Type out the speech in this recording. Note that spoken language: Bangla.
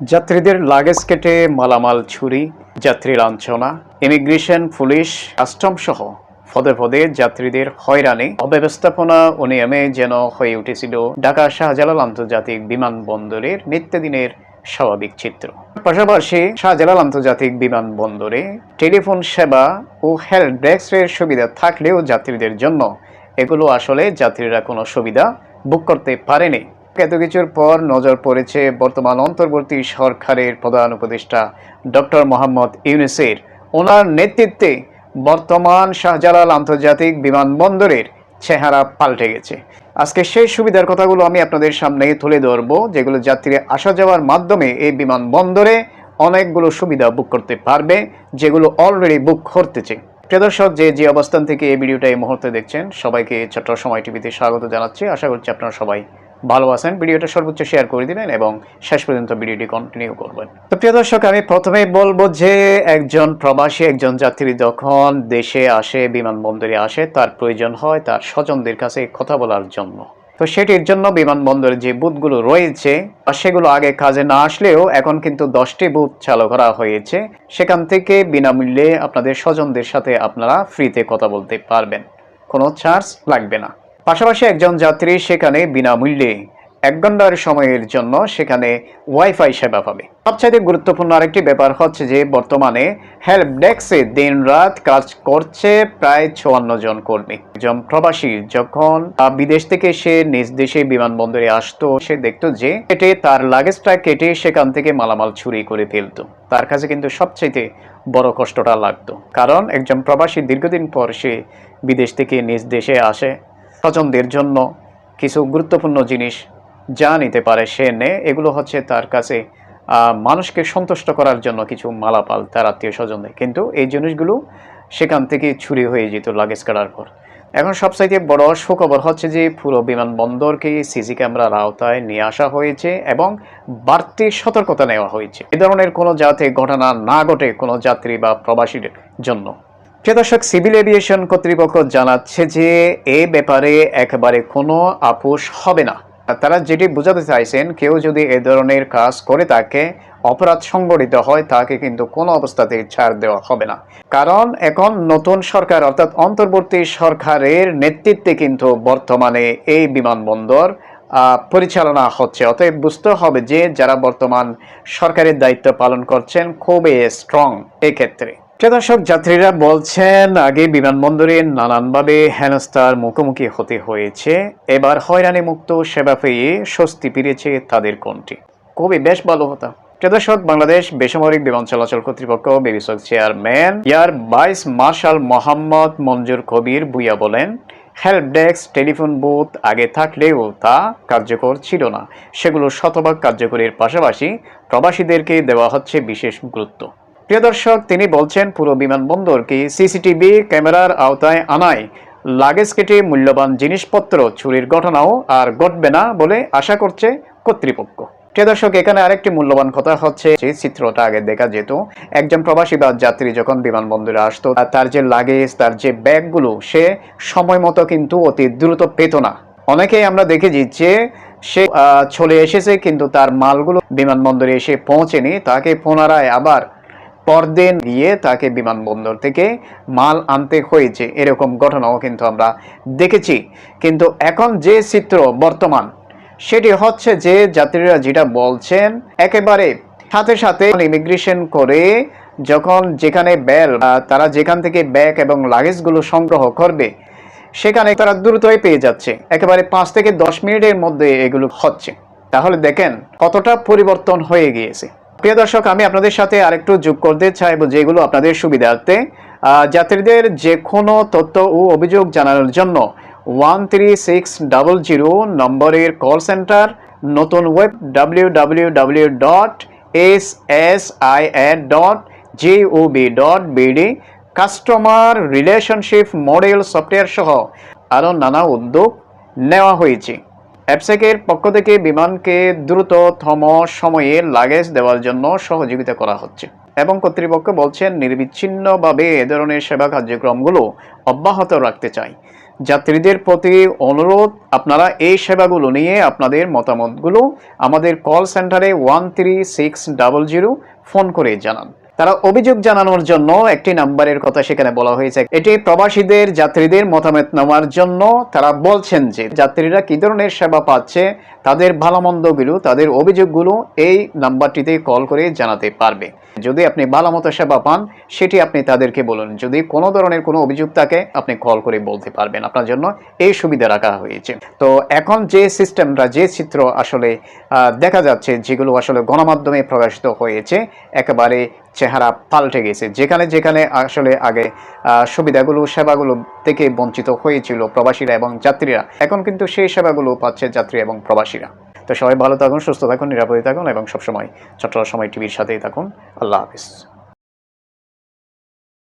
যাত্রীদের লাগেজ কেটে মালামাল, ছুরি, যাত্রী লাঞ্ছনা ইমিগ্রেশন পুলিশ কাস্টম সহ পদে পদে যাত্রীদের হয়রানি, অব্যবস্থাপনা ও নিয়মে যেন হয়ে উঠেছিল ঢাকা শাহজালাল আন্তর্জাতিক বিমানবন্দরের নিত্যদিনের স্বাভাবিক চিত্র। পাশাপাশি শাহজালাল আন্তর্জাতিক বিমানবন্দরে টেলিফোন সেবা ও হেল্প ডেস্কের সুবিধা থাকলেও যাত্রীদের জন্য এগুলো আসলে যাত্রীরা কোনো সুবিধা বুক করতে পারেনি। এত কিছুর পর নজর পড়েছে বর্তমান অন্তর্বর্তী সরকারের প্রধান উপদেষ্টা ডক্টর মোহাম্মদ ইউনুসের। ওনার নেতৃত্বে বর্তমান শাহজালাল আন্তর্জাতিক বিমানবন্দরের চেহারা পাল্টে গেছে। আজকে সেই সুবিধার কথাগুলো আমি আপনাদের সামনে তুলে ধরবো, যেগুলো যাত্রীরা আসা যাওয়ার মাধ্যমে এই বিমানবন্দরে অনেকগুলো সুবিধা বুক করতে পারবে, যেগুলো অলরেডি বুক করতেছে। প্রিয় দর্শক, যে যে অবস্থান থেকে এই ভিডিওটা এই মুহূর্তে দেখছেন, সবাইকে ছোট্ট সময় টিভিতে স্বাগত জানাচ্ছি। আশা করছি আপনারা সবাই ভালো আছেন ভিডিওটা সর্বোচ্চ শেয়ার করে দিবেন এবং শেষ পর্যন্ত ভিডিওটি কন্টিনিউ করবেন। তো প্রিয় দর্শক, আমি প্রথমেই বলব যে একজন প্রবাসী, একজন যাত্রী যখন দেশে আসে, বিমানবন্দরে আসে, তার প্রয়োজন হয় তার স্বজনদের কাছে কথা বলার জন্য। তো সেটির জন্য বিমানবন্দরে যে বুথগুলো রয়েছে সেগুলো আগে কাজে না আসলেও এখন কিন্তু দশটি বুথ চালু করা হয়েছে। সেখান থেকে বিনামূল্যে আপনাদের স্বজনদের সাথে আপনারা ফ্রিতে কথা বলতে পারবেন। কোনো চার্জ লাগবে না। পাশাপাশি একজন যাত্রী সেখানে বিনামূল্যে এক ঘণ্টার সময়ের জন্য সেখানে ওয়াইফাই সেবা পাবে। সবচাইতে গুরুত্বপূর্ণ আরেকটি ব্যাপার হচ্ছে যে বর্তমানে হেল্প ডেস্কে দিন রাত কাজ করছে প্রায় চুয়ান্ন জন কর্মী। একজন প্রবাসী যখন বিদেশ থেকে সে নিজ দেশে বিমানবন্দরে আসতো, সে দেখতো যে কেটে তার লাগেজটা কেটে সেখান থেকে মালামাল চুরি করে ফেলতো। তার কাছে কিন্তু সবচাইতে বড় কষ্টটা লাগতো। কারণ একজন প্রবাসী দীর্ঘদিন পর সে বিদেশ থেকে নিজ দেশে আসে স্বজনদের জন্য কিছু গুরুত্বপূর্ণ জিনিস যা নিতে পারে সে নে। এগুলো হচ্ছে তার কাছে মানুষকে সন্তুষ্ট করার জন্য কিছু মালাপাল তার আত্মীয় স্বজনদের। কিন্তু এই জিনিসগুলো সেখান থেকে ছুরি হয়ে যেত লাগেজ কাটার পর। এখন সবচাইতে বড় সুখবর হচ্ছে যে পুরো বিমানবন্দরকে সিসি ক্যামেরার আওতায় নিয়ে আসা হয়েছে এবং বাড়তি সতর্কতা নেওয়া হয়েছে। এ ধরনের কোনো যাতে ঘটনা না ঘটে কোনো যাত্রী বা প্রবাসীদের জন্য। প্রিয় দর্শক সিভিল এভিয়েশন কর্তৃপক্ষ জানাচ্ছে যে এ ব্যাপারে একেবারে কোনো আপোষ হবে না। তারা যেটি বোঝাতে চাইছেন, কেউ যদি এ ধরনের কাজ করে তাকে অপরাধ সংগঠিত হয়, তাকে কিন্তু কোনো অবস্থাতেই ছাড় দেওয়া হবে না। কারণ এখন নতুন সরকার, অর্থাৎ অন্তর্বর্তী সরকারের নেতৃত্বে কিন্তু বর্তমানে এই বিমানবন্দর পরিচালনা হচ্ছে। অতএব বুঝতে হবে যে যারা বর্তমান সরকারের দায়িত্ব পালন করছেন, খুবই স্ট্রং এই ক্ষেত্রে প্রিয় দর্শক, যাত্রীরা বলছেন, আগে বিমানবন্দরে নানানভাবে হেনস্থার মুখোমুখি হতে হয়েছে। এবার হয়রানি মুক্ত সেবা পেয়ে স্বস্তি ফিরেছে তাদের কোনটি? খুবই বেশ ভালো হতো দর্শক, বাংলাদেশ বেসামরিক বিমান চলাচল কর্তৃপক্ষ বিবিসক chairman, air vice marshal Mohammad Manzur Kabir Bhuiya বলেন, হেল্প ডেস্ক, টেলিফোন বুথ আগে থাকলেও তা কার্যকর ছিল না। সেগুলো শতভাগ কার্যকরীর পাশাপাশি প্রবাসীদেরকে দেওয়া হচ্ছে বিশেষ গুরুত্ব। প্রিয় দর্শক, তিনি বলছেন, পুরো বিমানবন্দরকে সিসিটিভি ক্যামেরার আওতায় আনায় লাগেজ কেটে মূল্যবান জিনিসপত্র চুরির ঘটনাও আর ঘটবে না বলে আশা করছে কর্তৃপক্ষ। প্রিয় দর্শক, এখানে আরেকটি মূল্যবান কথা হচ্ছে যে চিত্রটা আগে দেখা যেত। একজন প্রবাসী বা যাত্রী যখন বিমানবন্দরে আসতো, তার যে লাগেজ, তার যে ব্যাগগুলো, সে সময় মতো কিন্তু অতি দ্রুত পেত না। অনেকেই আমরা দেখেছি যে, সে চলে এসেছে, কিন্তু তার মালগুলো বিমানবন্দরে এসে পৌঁছেনি। তাকে পুনরায় আবার পরদিন গিয়ে তাকে বিমানবন্দর থেকে মাল আনতে হয়েছে এরকম ঘটনাও কিন্তু আমরা দেখেছি। কিন্তু এখন যে চিত্র বর্তমান সেটি হচ্ছে যে যাত্রীরা যেটা বলছেন একেবারে সাথে সাথে ইমিগ্রেশন করে যখন যেখানে আহ, তারা যেখান থেকে ব্যাগ এবং লাগেজগুলো সংগ্রহ করবে সেখানে তারা দ্রুতই পেয়ে যাচ্ছে। একেবারে পাঁচ থেকে দশ মিনিটের মধ্যে এগুলো হচ্ছে। তাহলে দেখেন কতটা পরিবর্তন হয়ে গিয়েছে। প্রিয় দর্শক, আমি আপনাদের সাথে আরেকটু যোগ করতে চাইব যেগুলো আপনাদের সুবিধার্থে। যাত্রীদের যে কোনো তথ্য ও অভিযোগ জানানোর জন্য one three six double zero নম্বরের কল সেন্টার, নতুন web W W W dot S S I N dot G O B dot B D customer relationship model software সহ আরও নানা উদ্যোগ নেওয়া হয়েছে। অ্যাপসেকের পক্ষ থেকে বিমানকে দ্রুততম সময়ে লাগেজ দেওয়ার জন্য সহযোগিতা করা হচ্ছে। এবং কর্তৃপক্ষ বলছেন, নির্বিচ্ছিন্নভাবে এ ধরনের সেবা কার্যক্রমগুলো অব্যাহত রাখতে চাই। যাত্রীদের প্রতি অনুরোধ, আপনারা এই সেবাগুলো নিয়ে আপনাদের মতামতগুলো আমাদের কল সেন্টারে one three six double zero phone করে জানান। তারা অভিযোগ জানানোর জন্য একটি নাম্বারের কথা সেখানে বলা হয়েছে। এটি প্রবাসীদের, যাত্রীদের মতামত নেওয়ার জন্য তারা বলছেন যে যাত্রীরা কি ধরনের সেবা পাচ্ছে, তাদের ভালো মন্দগুলো তাদের অভিযোগগুলো এই নাম্বারটিতে কল করে জানাতে পারবে। যদি আপনি ভালো মতো সেবা পান, সেটি আপনি তাদেরকে বলুন। যদি কোনো ধরনের কোনো অভিযোগ থাকে, আপনি কল করে বলতে পারবেন। আপনার জন্য এই সুবিধা রাখা হয়েছে। তো এখন যে সিস্টেমটা, যে চিত্র আসলে দেখা যাচ্ছে, যেগুলো আসলে গণমাধ্যমে প্রকাশিত হয়েছে, একেবারে চেহারা পাল্টে গেছে। যেখানে যেখানে আসলে আগে সুবিধাগুলো, সেবাগুলো থেকে বঞ্চিত হয়েছিল প্রবাসীরা এবং যাত্রীরা। এখন কিন্তু সেই সেবাগুলো পাচ্ছে যাত্রী এবং প্রবাসীরা। তো সবাই ভালো থাকুন, সুস্থ থাকুন, নিরাপদে থাকুন এবং সবসময় চট্টগ্রাম সময় টিভির সাথেই থাকুন। আল্লাহ হাফিজ।